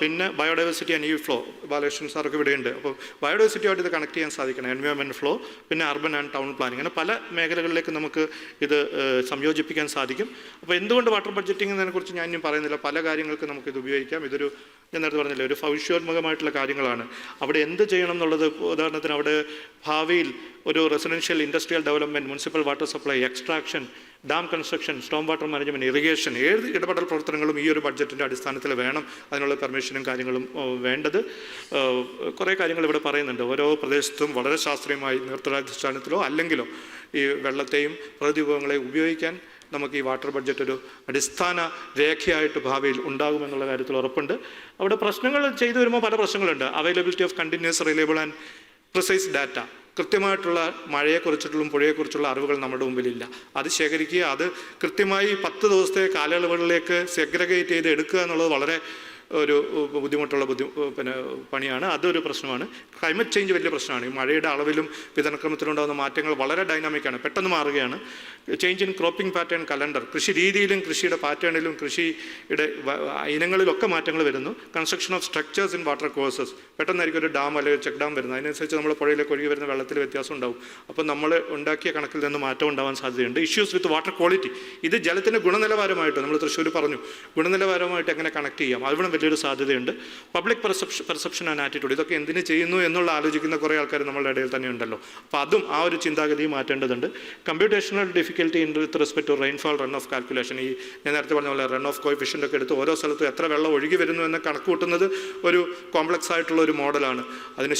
പിന്നെ ബയോഡൈവേഴ്സിറ്റി ആൻഡ് ഈ ഫ്ലോ ബാലകൃഷ്ണൻ സാറൊക്കെ ഇവിടെയുണ്ട്. അപ്പോൾ ബയോഡൈവേഴ്സിറ്റിയായിട്ട് ഇത് കണക്ട് ചെയ്യാൻ സാധിക്കണം. എൻവയോൺമെന്റ് ഫ്ലോ പിന്നെ അർബൻ ആൻഡ് ടൗൺ പ്ലാനിങ് അങ്ങനെ പല മേഖലകളിലേക്ക് നമുക്ക് ഇത് സംയോജിപ്പിക്കാൻ സാധിക്കും. അപ്പോൾ എന്തുകൊണ്ട് വാട്ടർ ബഡ്ജറ്റിംഗ് എന്നതിനെക്കുറിച്ച് ഞാൻ ഇനി പറയുന്നില്ല. പല കാര്യങ്ങൾക്ക് ഇത് ഉപയോഗിക്കാം. ഇതൊരു ഞാൻ നേരത്തെ പറഞ്ഞില്ലേ ഒരു ഭവിഷ്യോത്മകമായിട്ടുള്ള കാര്യങ്ങളാണ്. അവിടെ എന്ത് ചെയ്യണം എന്നുള്ളത് ഉദാഹരണത്തിന് അവിടെ ഭാവിയിൽ ഒരു residential industrial development municipal water supply extraction dam construction storm water management irrigation ഏത് ഇടപെടൽ പ്രവർത്തനങ്ങളും ഈ ഒരു ബഡ്ജറ്റിന്റെ അടിസ്ഥാനത്തിൽ വേണം. അതിനുള്ള പെർമിഷനും കാര്യങ്ങളും വേണ്ടത്. കുറേ കാര്യങ്ങൾ ഇവിടെ പറയുന്നുണ്ട്. ഓരോ പ്രദേശത്തും വളരെ ശാസ്ത്രീയമായി നിർത്തലാടിസ്ഥാനത്തിലോ അല്ലെങ്കിലോ ഈ വെള്ളത്തെയും പ്രകൃതി വിഭവങ്ങളെയും ഉപയോഗിക്കാൻ നമുക്ക് ഈ വാട്ടർ ബഡ്ജറ്റ് ഒരു അടിസ്ഥാന രേഖയായിട്ട് ഭാവിയിൽ ഉണ്ടാകുമെന്നുള്ള കാര്യത്തിൽ ഉറപ്പുണ്ട്. അവിടെ പ്രശ്നങ്ങൾ ചെയ്തു വരുമ്പോൾ പല പ്രശ്നങ്ങളുണ്ട്. Availability of continuous reliable and precise data കൃത്യമായിട്ടുള്ള മഴയെക്കുറിച്ചിട്ടുള്ള പുഴയെക്കുറിച്ചുള്ള അറിവുകൾ നമ്മുടെ മുമ്പിലില്ല. അത് ശേഖരിക്കുക അത് കൃത്യമായി പത്ത് ദിവസത്തെ കാലയളവുകളിലേക്ക് സെഗ്രഗേറ്റ് ചെയ്ത് എടുക്കുക എന്നുള്ളത് വളരെ ഒരു ബുദ്ധിമുട്ടുള്ള ബുദ്ധി പിന്നെ പണിയാണ്. അതൊരു പ്രശ്നമാണ്. ക്ലൈമറ്റ് ചേഞ്ച് വലിയ പ്രശ്നമാണ്. ഈ മഴയുടെ അളവിലും വിതരണക്രമത്തിലുണ്ടാകുന്ന മാറ്റങ്ങൾ വളരെ ഡൈനാമിക്കാണ് പെട്ടെന്ന് മാറുകയാണ്. Change in cropping pattern calendar കൃഷി രീതിയിലും കൃഷിയുടെ പാറ്റേണിലും കൃഷിയുടെ ഇനങ്ങളിലൊക്കെ മാറ്റങ്ങൾ വരുന്നു. Construction of structures in water courses പെട്ടെന്നായിരിക്കും ഒരു ഡാം അല്ലെങ്കിൽ ചെക്ക് ഡാം വരുന്നത്. അതിനനുസരിച്ച് നമ്മൾ പുഴയിലേക്ക് ഒഴുകി വരുന്ന വെള്ളത്തിൽ വ്യത്യാസം ഉണ്ടാവും. അപ്പോൾ നമ്മൾ ഉണ്ടാക്കിയ കണക്കിൽ നിന്ന് മാറ്റം ഉണ്ടാവാൻ സാധ്യതയുണ്ട്. ഇഷ്യൂസ് വിത്ത് വാട്ടർ ക്വാളിറ്റി ഇത് ജലത്തിന്റെ ഗുണനിലവാരമായിട്ട് നമ്മൾ തൃശ്ശൂർ പറഞ്ഞു ഗുണനിലവാരമായിട്ട് എങ്ങനെ കണക്ട് ചെയ്യാം? വലിയ വലിയൊരു സാധ്യതയുണ്ട്. Public perception perception and attitude ഇതൊക്കെ എന്തിനു ചെയ്യുന്നു എന്നുള്ള ആലോചിക്കുന്ന കുറേ ആൾക്കാർ നമ്മളുടെ ഇടയിൽ തന്നെ ഉണ്ടല്ലോ അപ്പോൾ അതും ആ ഒരു ചിന്താഗതി മാറ്റേണ്ടതുണ്ട്. Computational difficulty in with respect to rainfall run off calculation ഈ ഞാൻ നേരത്തെ പറഞ്ഞ പോലെ റൺ ഓഫ് കോയിഫിഷ്യന്റ് ഒക്കെ എടുത്ത് ഓരോ സ്ഥലത്തും എത്ര വെള്ളം ഒഴുകി വരുന്നു എന്ന് കണക്ക് കൂട്ടുന്നത് ഒരു കോംപ്ലക്സ് ആയിട്ടുള്ള ഒരു മോഡലാണ് അതിന്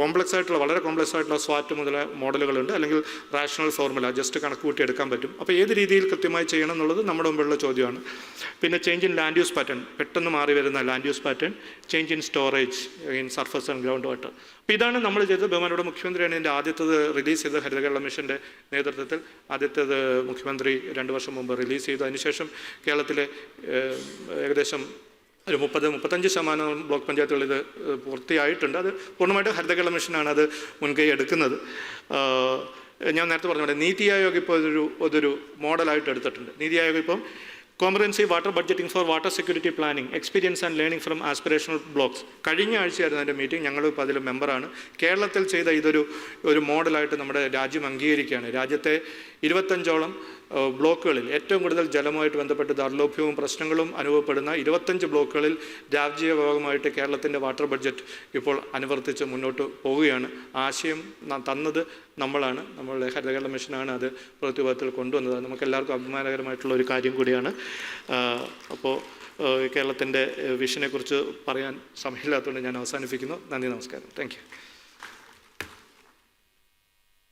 കോംപ്ലക്സ് ആയിട്ടുള്ള വളരെ കോംപ്ലക്സ് ആയിട്ടുള്ള സ്വാറ്റ് മുതല മോഡലുകളുണ്ട് അല്ലെങ്കിൽ റാഷണൽ ഫോർമുല ജസ്റ്റ് കണക്ക് കൂട്ടി എടുക്കാൻ പറ്റും. അപ്പോൾ ഏത് രീതിയിൽ കൃത്യമായി ചെയ്യണം എന്നുള്ളത് നമ്മുടെ മുമ്പിലുള്ള ചോദ്യമാണ്. പിന്നെ change in land use pattern പെട്ടെന്ന് മാറി വരുന്ന land use pattern change in storage in surface and ground water അപ്പോൾ ഇതാണ് നമ്മൾ ചെയ്തത്. ബഹുമാനോട് മുഖ്യമന്ത്രിയാണ് ഇതിന്റെ ആദ്യത്തത് റിലീസ് ചെയ്ത ഹരിതകേരള മിഷന്റെ നേതൃത്വത്തിൽ. ആദ്യത്തേത് മുഖ്യമന്ത്രി രണ്ട് വർഷം മുമ്പ് റിലീസ് ചെയ്തു. അതിനുശേഷം കേരളത്തിലെ ഏകദേശം ഒരു മുപ്പത് മുപ്പത്തഞ്ച് ശതമാനം ബ്ലോക്ക് പഞ്ചായത്തുകൾ ഇത് പൂർത്തിയായിട്ടുണ്ട്. അത് പൂർണമായിട്ട് ഹരിത കേരള മിഷനാണ് അത് മുൻകൈ എടുക്കുന്നത്. ഞാൻ നേരത്തെ പറഞ്ഞ നീതി ആയോഗ് ഇപ്പോൾ ഇതൊരു അതൊരു മോഡലായിട്ട് എടുത്തിട്ടുണ്ട്. നീതി ആയോഗ് ഇപ്പം comprehensive water budgeting for water security planning experience and learning from aspirational blocks കഴിഞ്ഞ ആഴ്ചയായിരുന്നു അതിന്റെ മീറ്റിംഗ് ഞങ്ങൾ ഇപ്പോൾ അതിൽ മെമ്പറാണ് കേരളത്തിൽ ചെയ്ത ഇതൊരു ഒരു മോഡലായിട്ട് നമ്മുടെ രാജ്യം അംഗീകരിക്കുകയാണ്. രാജ്യത്തെ ഇരുപത്തഞ്ചോളം ബ്ലോക്കുകളിൽ ഏറ്റവും കൂടുതൽ ജലമായിട്ട് ബന്ധപ്പെട്ട് ദൗർലഭ്യവും പ്രശ്നങ്ങളും അനുഭവപ്പെടുന്ന ഇരുപത്തഞ്ച് ബ്ലോക്കുകളിൽ രാജ്യ ഭാഗമായിട്ട് കേരളത്തിന്റെ വാട്ടർ ബഡ്ജറ്റ് ഇപ്പോൾ അനുവർത്തിച്ച് മുന്നോട്ട് പോവുകയാണ്. ആശയം തന്നത് നമ്മളാണ്. നമ്മളുടെ ഹരിതകേരള മിഷനാണ് അത് പ്രവൃത്തിപഥത്തിൽ കൊണ്ടുവന്നത്. നമുക്ക് എല്ലാവർക്കും അഭിമാനകരമായിട്ടുള്ള ഒരു കാര്യം കൂടിയാണ്. അപ്പോൾ കേരളത്തിന്റെ വിഷനെക്കുറിച്ച് പറയാൻ സമയമില്ലാത്തതുകൊണ്ട് ഞാൻ അവസാനിപ്പിക്കുന്നു. നന്ദി നമസ്കാരം. താങ്ക്